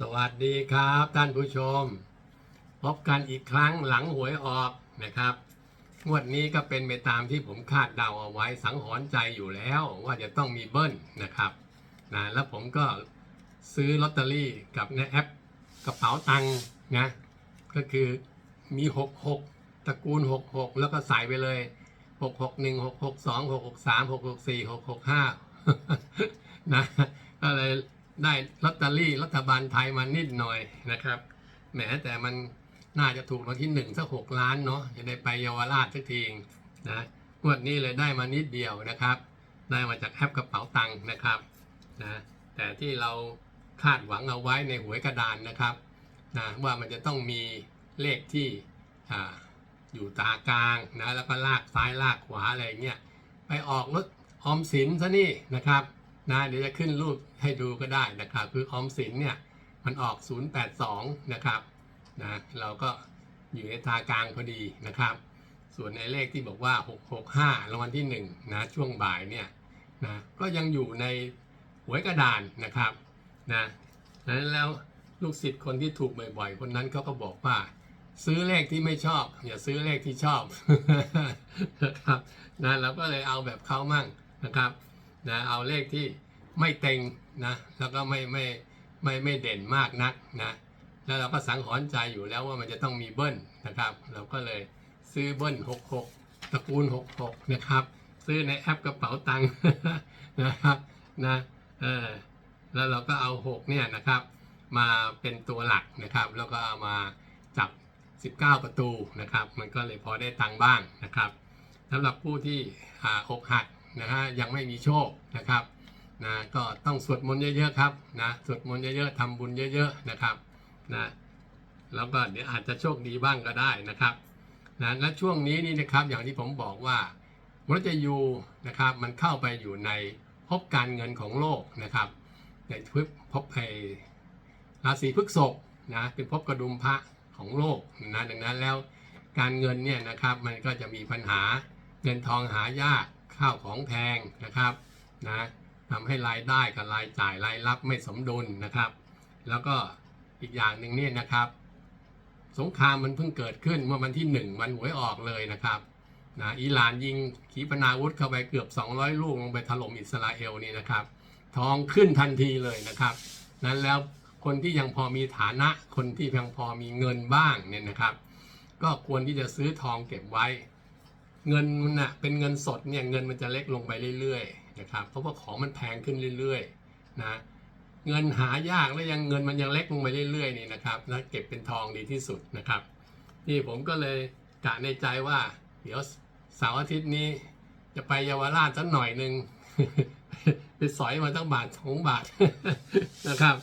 สวัสดีครับท่านผู้ชม พบกันอีกครั้งหลังหวยออกนะครับ งวดนี้ก็เป็นไปตามที่ผมคาดเดาเอาไว้สังหรณ์ใจอยู่แล้ว ว่าจะต้องมีเบิ้ลนะครับนะแล้วผมก็ซื้อลอตเตอรี่กับในแอปกระเป๋าตังค์นะก็คือมี 66ตระกูล 66 แล้วก็ใส่ไปเลย 6 6 1 6 6 2 6 6 3 6 6 4 6 6 5นะก็เลย ได้ลอตเตอรี่รัฐบาลไทยมานิดหน่อยนะครับแหมแต่มันน่าจะถูกรางวัลที่หนึ่งสักหกล้านเนาะจะได้ไปเยาวราชสักทีนะงวดนี้เลยได้มานิดเดียวนะครับ ได้มาจากแอปกระเป๋าตังค์นะครับนะแต่ที่เราคาดหวังเอาไว้ในหวยกระดานนะครับนะว่ามันจะต้องมีเลขที่อ่าอยู่ตากลางนะแล้วก็ลากซ้ายลากขวาอะไรเงี้ยไปออกรถออมสินซะนี่นะครับ นะเดี๋ยวจะขึ้นรูปให้ดูก็ได้นะครับ คือออมสินเนี่ยมันออก 082 นะครับนะเราก็อยู่ในตากลางพอดีนะครับ ส่วนในเลขที่บอกว่า 665รางวัลที่1นะช่วงบ่ายเนี่ยนะก็ยังอยู่ในหวยกระดานนะครับนะนั้นแล้วลูกศิษย์คนที่ถูกบ่อยๆ คนนั้นเขาก็บอกว่า ซื้อเลขที่ไม่ชอบ อย่าซื้อเลขที่ชอบนะครับนะเราก็เลยเอาแบบเขามั่งนะครับ นะเอาเลขที่ไม่เต็งนะแล้วก็ไม่ไม่ไม่ไม่เด่นมากนักนะแล้วเราก็สังหรณ์ใจอยู่แล้วว่ามันจะต้องมีเบิ้ลนะครับ เราก็เลยซื้อเบิ้ล66 ตระกูล 66 นะครับ ซื้อในแอปกระเป๋าตังค์นะครับนะเออแล้วเราก็เอา 6 เนี่ยนะครับ มาเป็นตัวหลักนะครับ แล้วก็เอามาจับ 19 ประตูนะครับ มันก็เลยพอได้ตังค์บ้างนะครับสำหรับผู้ที่อ่าอกหัก นะฮะยังไม่มีโชคนะครับนะก็ต้องสวดมนต์เยอะๆครับนะสวดมนต์เยอะๆทำบุญเยอะๆนะครับนะแล้วก็เดี๋ยวอาจจะโชคดีบ้างก็ได้นะครับนะและช่วงนี้นี่นะครับอย่างที่ผมบอกว่ามฤตยูนะครับมันเข้าไปอยู่ในภพการเงินของโลกนะครับในภพภพไอราศีพฤษภนะเป็นภพกระดุมพระของโลกนะดังนั้นแล้วการเงินเนี่ยนะครับมันก็จะมีปัญหาเงินทองหายาก ข้าวของแพงนะครับนะทำให้รายได้กับรายจ่ายรายรับไม่สมดุลนะครับ แล้วก็อีกอย่างหนึ่งเนี่ยนะครับ สงครามมันเพิ่งเกิดขึ้นเมื่อวันที่หนึ่งวันหวยออกเลยนะครับนะอิหร่านยิงขีปนาวุธเข้าไปเกือบ 200 ลูกลงไปถล่มอิสราเอลนี่นะครับ ทองขึ้นทันทีเลยนะครับ นั้นแล้วคนที่ยังพอมีฐานะคนที่ยังพอมีเงินบ้างเนี่ยนะครับ ก็ควรที่จะซื้อทองเก็บไว้ เงินมันนะเป็นเงินสดเนี่ยเงินมันจะเล็กลงไปเรื่อยๆนะครับเพราะว่าของมันแพงขึ้นเรื่อยๆนะเงินหายากแล้วยังเงินมันยังเล็กลงไปเรื่อยๆนี่นะครับแล้วเก็บเป็นทองดีที่สุดนะครับนี่ผมก็เลยกะในใจว่า เดี๋ยวเสาร์อาทิตย์นี้จะไปเยาวราชสักหน่อยหนึ่งไปสอยมาตั้งบาทสองบาทนะครับ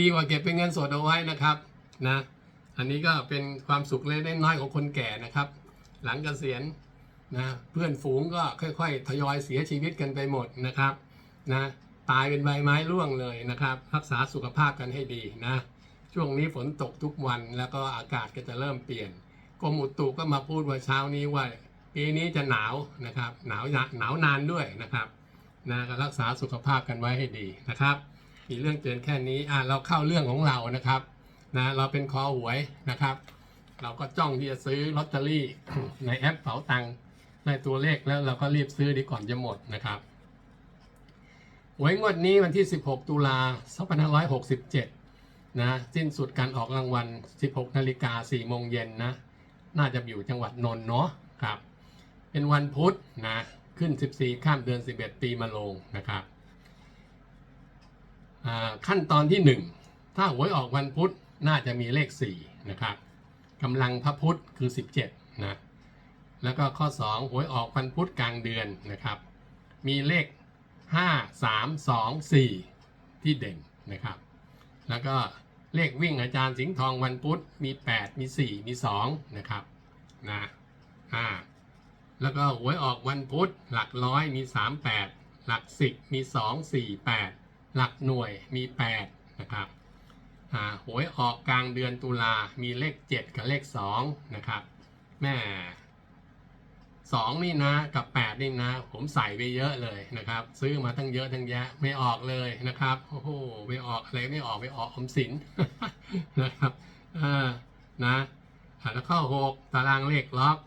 ดีกว่าเก็บเป็นเงินสดเอาไว้นะครับนะอันนี้ก็เป็นความสุขเล็กๆน้อยๆของคนแก่นะครับ หลังเกษียณ นะเพื่อนฝูงก็ค่อยๆ ทยอยเสียชีวิตกันไปหมดนะครับนะตายเป็นใบไม้ร่วงเลยนะครับ รักษาสุขภาพกันให้ดีนะช่วงนี้ฝนตกทุกวันแล้วก็อากาศก็จะเริ่มเปลี่ยนกรมอุตุก็มาพูดว่าเช้านี้ว่าปีนี้จะหนาวนะครับ หนาวหนาวนานด้วยนะครับนะก็รักษาสุขภาพกันไว้ให้ดีนะครับมีเรื่องเตือนแค่นี้อะเราเข้าเรื่องของเรานะครับนะเราเป็นคอหวยนะครับ เราก็จ้องที่จะซื้อลอตเตอรี่ในแอปเป๋าตังค์ ได้ตัวเลขแล้วเราก็รีบซื้อดีก่อนจะหมดนะครับหวยงวดนี้วันที่ 16 ตุลา2567 นะ สิ้นสุดการออกรางวัล 16 นาฬิกา 4 โมงเย็นนะ น่าจะอยู่จังหวัดนนท์เนาะครับ เป็นวันพุธนะ ขึ้น 14 ข้ามเดือน 11 ปีมาลงนะครับ ขั้นตอนที่ 1 ถ้าหวยออกวันพุธ น่าจะมีเลข 4 นะครับกำลังพระพุธคือ 17 นะ แล้วก็ข้อ2หวยออกวันพุธกลางเดือนนะครับ มีเลข 5 3 2 4 ที่เด่นนะครับ แล้วก็เลขวิ่งอาจารย์สิงห์ทองวันพุธมี 8 มี 4 มี 2 นะครับนะอ่าแล้วก็หวยออกวันพุธหลักร้อยมี 38 หลัก 10 มี 2 4 8 หลักหน่วยมี 8 นะครับอ่าหวยออกกลางเดือนตุลามีเลข 7 กับเลข 2 นะครับแม่ สองนี่นะกับแปดนี่นะ ผมใส่ไปเยอะเลยนะครับ ซื้อมาตั้งเยอะตั้งแยะไม่ออกเลยนะครับโอ้โหไม่ออกอะไรไม่ออกไม่ออกอมสินนะครับอ่านะแล้วข้อหกตารางเลขล็อก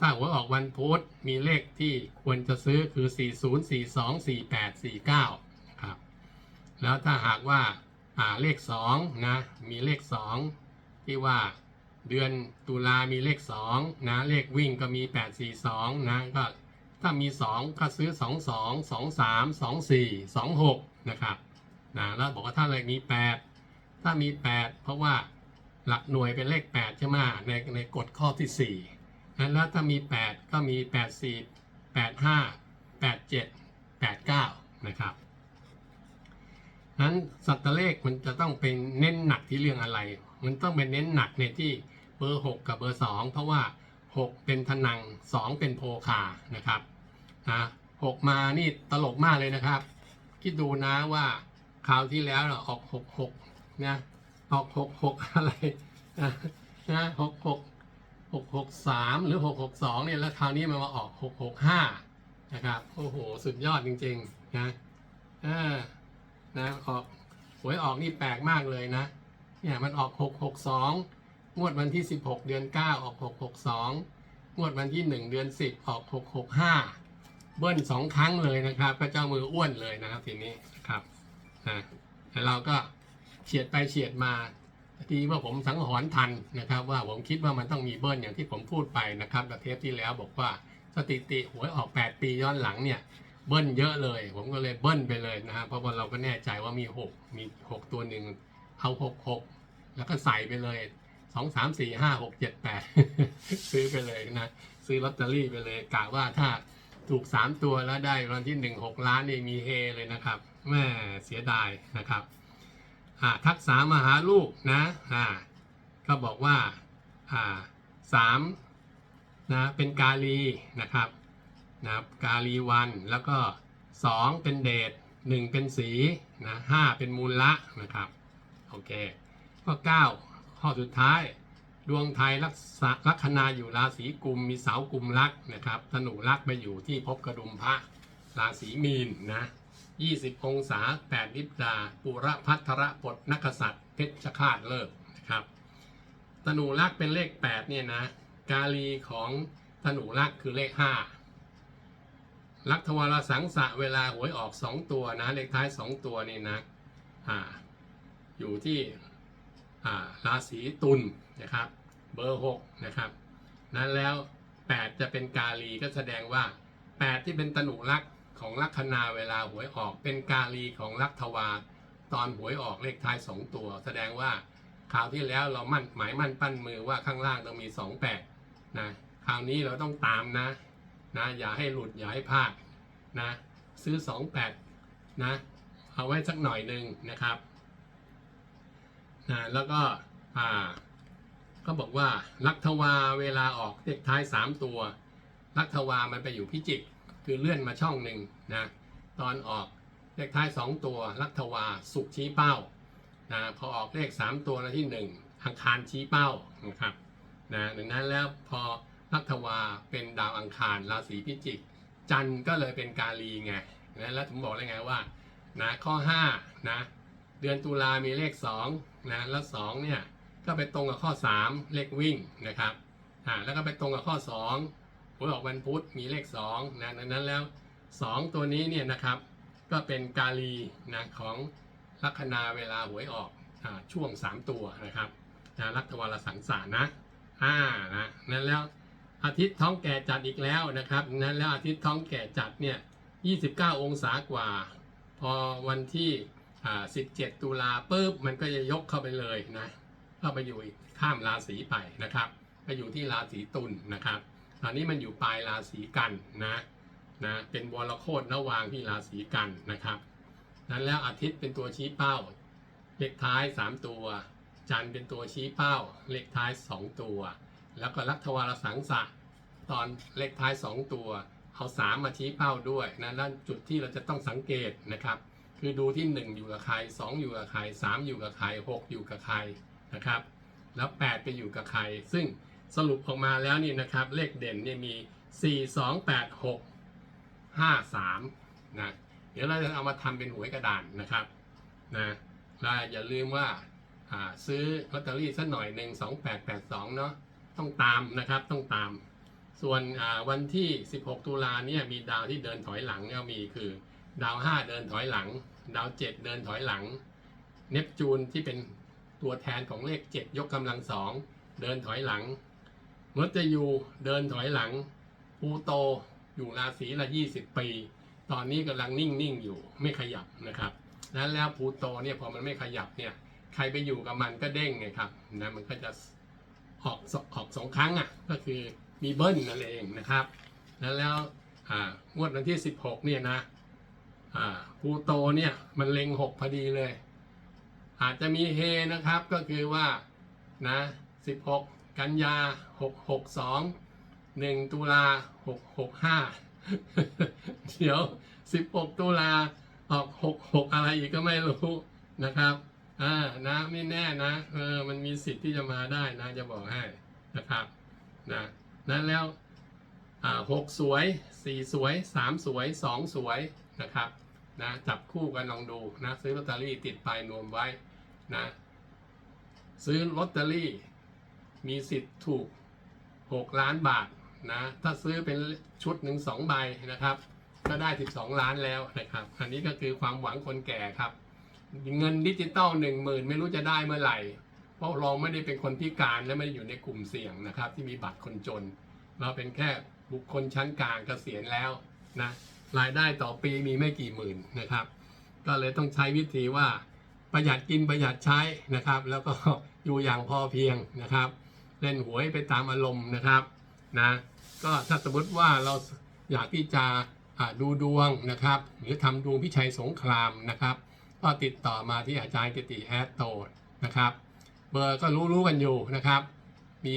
ถ้าหัวออกวันพุธมีเลขที่ควรจะซื้อคือ 40 42 48 49นะครับแล้วถ้าหากว่าอ่าเลข2นะมีเลข 2 ที่ว่า เดือนตุลามีเลข2นะเลขวิ่งก็มี 842นะก็ถ้ามี 2 ก็ซื้อ 22 23 24 26นะครับนะแล้วบอกว่าถ้าเลขมี 8 ถ้ามี 8 เพราะว่าหลักหน่วยเป็นเลข 8 ใช่ไหมในในกฎข้อที่4นั้นแล้วถ้ามี 8 ก็มี 84 85 87 89นะครับนั้นสัตว์เลขมันจะต้องเป็นเน้นหนักที่เรื่องอะไร มันต้องเป็นเน้นหนักในที่ เบอร์ 6 กับเบอร์ 2 เพราะว่า 6 เป็นทนัง 2 เป็นโพคานะครับนะ6มานี่ตลกมากเลยนะครับ คิดดูนะว่าคราวที่แล้วเราออก 66นะออก 66 อะไรนะนะ66 663 หรือ 662เนี่ยแล้วคราวนี้มันมาออก 665 นะครับ โอ้โห สุดยอดจริงๆนะเออนะออกหวยออกนี่แปลกมากเลยนะเนี่ยมันออก 662 งวดวันที่ 16 เดือน 9 ออก 662 งวดวันที่ 1 เดือน 10 ออก 665 เบิ้ลสองครั้งเลยนะครับ พระเจ้ามืออ้วนเลยนะครับทีนี้นะครับนะแต่เราก็เฉียดไปเฉียดมาทีว่าผมสังหรณ์ทันนะครับ ว่าผมคิดว่ามันต้องมีเบิ้ลอย่างที่ผมพูดไปนะครับกับเทปที่แล้วบอกว่าสถิติหวยออก 8 ปีย้อนหลังเนี่ยเบิ้ลเยอะเลย ผมก็เลยเบิ้ลไปเลยนะครับเพราะว่าเราก็แน่ใจว่ามี 6 มี 6 ตัวหนึ่งเอา 6 6 แล้วก็ใส่ไปเลย 2 3 4 5 6 7 8ซื้อไปเลยนะ ซื้อลอตเตอรี่ไปเลยกะว่าถ้าถูก3ตัวแล้วได้รางวันที่1 6ล้านนี่มีเฮเลยนะครับแม่เสียดายนะครับอ่าทักษะมาหาลูกนะอ่าก็บอกว่าอ่าสามนะเป็นกาลีนะครับนะกาลีวันแล้วก็2เป็นเดช1เป็นสีนะห้าเป็นมูลละนะครับโอเคข้อ9 ข้อสุดท้าย ดวงไทยลักษลัคนาอยู่ราศีกุม มีเสากุมลักนะครับธนูลักไปอยู่ที่ภพกระดุมพระราศีมีนนะ20 องศา8นิบดาปุระพัทระปดนักษัตริย์เพชรฆาตเลิกนะครับธนูลักเป็นเลข8เนี่ยนะกาลีของธนูลักคือเลข 5 ลักทวารสังสะเวลาหวยออก 2 ตัวนะเลขท้าย 2 ตัวนี่นะอ่าอยู่ที่ ราศีตุลนะครับเบอร์6นะครับนั้นแล้ว 8 จะเป็นกาลีก็แสดงว่า 8 ที่เป็นตนุลักษณ์ของลัคนาเวลาหวยออก เป็นกาลีของลักทวา ตอนหวยออกเลขท้าย2ตัว แสดงว่าคราวที่แล้วเรามั่นหมายมั่นปั้นมือว่าข้างล่างต้องมี 28นะคราวนี้เราต้องตามนะนะอย่าให้หลุดอย่าให้พลาดนะซื้อ 28นะเอาไว้สักหน่อยหนึ่งนะครับ นะแล้วก็อ่าก็บอกว่าลักทวาเวลาออกเลขท้าย 3 ตัว ลักทวามันไปอยู่พิจิก คือเลื่อนมาช่องหนึ่งนะตอนออกเลขท้าย 2 ตัว ลักทวาสุกชี้เป้านะพอออกเลข 3 ตัวแล้วที่ 1 อังคารชี้เป้านะครับนะดังนั้นแล้วพอลักทวาเป็นดาวอังคารราศีพิจิก จันทร์ก็เลยเป็นกาลีไงนะแล้วผมบอกเลยไงว่านะข้อ5นะเดือนตุลามีเลข 2 นะแล้ว2เนี่ยก็ไปตรงกับข้อ 3 เลขวิ่งนะครับอ่าแล้วก็ไปตรงกับข้อ2หวยออกวันพุธมีเลข2นะดังนั้นแล้ว 2 ตัวนี้เนี่ยนะครับก็เป็นกาลีนะของลัคนาเวลาหวยออกอ่าช่วง 3 ตัวนะครับนะลักทวารสังสารนะอ่านะนั้นแล้วอาทิตย์ท้องแก่จัดอีกแล้วนะครับนั้นแล้วอาทิตย์ท้องแก่จัดเนี่ย29 องศากว่า พอวันที่ 17 ตุลาปุ๊บมันก็จะยกเข้าไปเลยนะเข้าไปอยู่ข้ามราศีไปนะครับไปอยู่ที่ราศีตุลนะครับตอนนี้มันอยู่ปลายราศีกันนะนะเป็นวรโคตรระวางที่ราศีกันนะครับนั้นแล้วอาทิตย์เป็นตัวชี้เป้า เลขท้าย 3 ตัว จันทร์เป็นตัวชี้เป้า เลขท้าย 2 ตัว แล้วก็ลัทวารสังสะตอนเลขท้าย 2 ตัวเอา3มาชี้เป้าด้วยนะนั่นจุดที่เราจะต้องสังเกตนะครับ คือดูที่ 1 อยู่กับใคร 2 อยู่กับใคร 3 อยู่กับใคร 6 อยู่กับใครนะครับ แล้ว 8 ไปอยู่กับใคร ซึ่งสรุปออกมาแล้วนี่นะครับ เลขเด่นเนี่ยมีสี่สองแปดหกห้าสามนะเดี๋ยวเราจะเอามาทำเป็นหวยกระดานนะครับนะและอย่าลืมว่าซื้อลอตเตอรี่สักหน่อยหนึ่งสองแปดแปดสองเนาะต้องตามนะครับต้องตาม ส่วนวันที่ 16 ตุลาเนี่ยมีดาวที่เดินถอยหลังก็มีคือ ดาว5เดินถอยหลัง ดาว7เดินถอยหลัง เนปจูนที่เป็นตัวแทนของเลข7ยกกำลังสองเดินถอยหลังมฤตยูเดินถอยหลังพูโตอยู่ราศีละ 20 ปี ตอนนี้กำลังนิ่งๆอยู่ไม่ขยับนะครับนั้นแล้วพูโตเนี่ยพอมันไม่ขยับเนี่ยใครไปอยู่กับมันก็เด้งไงครับนะมันก็จะออกสออกสองครั้งอะก็คือมีเบิ้ลนั่นเองนะครับนั้นแล้วอ่างวดวันที่ 16เนี่ยนะ พูโตเนี่ยมันเล็งหกพอดีเลย อาจจะมีเฮนะครับก็คือว่านะ16กันยา662 1ตุลา665เดี๋ยว16ตุลาออก66อะไรอีกก็ไม่รู้นะครับอ่านะไม่แน่นะเออมันมีสิทธิ์ที่จะมาได้นะจะบอกให้นะครับนะนั้นแล้วอ่าหกสวยสี่สวยสามสวยสองสวยนะครับ นะจับคู่กันลองดูนะซื้อลอตเตอรี่ติดปลายนวมไว้นะซื้อลอตเตอรี่มีสิทธิ์ถูก 6 ล้านบาทนะถ้าซื้อเป็นชุดหนึ่งสองใบนะครับ ก็ได้ 12 ล้านแล้วนะครับ อันนี้ก็คือความหวังคนแก่ครับ เงินดิจิตอลหนึ่งหมื่นไม่รู้จะได้เมื่อไหร่ เพราะเราไม่ได้เป็นคนพิการและไม่ได้อยู่ในกลุ่มเสี่ยงนะครับ ที่มีบัตรคนจน เราเป็นแค่บุคคลชั้นกลางเกษียณแล้วนะ รายได้ต่อปีมีไม่กี่หมื่นนะครับ ก็เลยต้องใช้วิธีว่าประหยัดกินประหยัดใช้นะครับ แล้วก็อยู่อย่างพอเพียงนะครับ เล่นหวยไปตามอารมณ์นะครับนะก็ถ้าสมมติว่าเราอยากที่จะดูดวงนะครับ หรือทำดวงพิชัยสงครามนะครับ ก็ติดต่อมาที่อาจารย์กิติแอดโตนะครับ เบอร์ก็รู้ๆกันอยู่นะครับ มี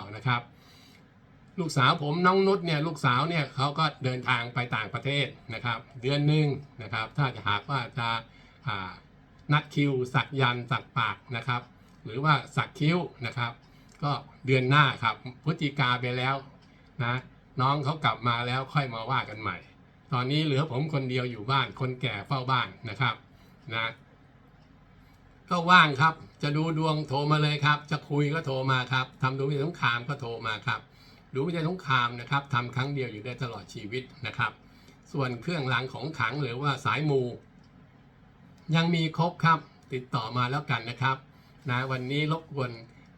0955382999 นะครับ ลูกสาวผมน้องนุชเนี่ยลูกสาวเนี่ยเขาก็เดินทางไปต่างประเทศนะครับ เดือนหนึ่งนะครับ ถ้าจะหากว่าจะานัดคิว สักยันสักปากนะครับ หรือว่าสักคิ้วนะครับ ก็เดือนหน้าครับพฤศจิกาไปแล้วนะน้องเขากลับมาแล้วค่อยมาว่ากันใหม่ ตอนนี้เหลือผมคนเดียวอยู่บ้านคนแก่เฝ้าบ้านนะครับนะก็ว่างครับ จะดูดวงโทรมาเลยครับ จะคุยก็โทรมาครับทำดูวิทยสงครามก็โทรมาครับ ดูวิทยสงครามนะครับทำครั้งเดียวอยู่ได้ตลอดชีวิตนะครับ ส่วนเครื่องรางของขลังหรือว่าสายมู ยังมีครบครับติดต่อมาแล้วกันนะครับนะวันนี้รบกวน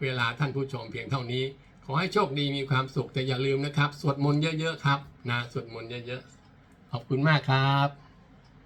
เวลาท่านผู้ชมเพียงเท่านี้ ขอให้โชคดีมีความสุขแต่อย่าลืมนะครับ สวดมนต์เยอะๆครับนะสวดมนต์เยอะๆขอบคุณมากครับ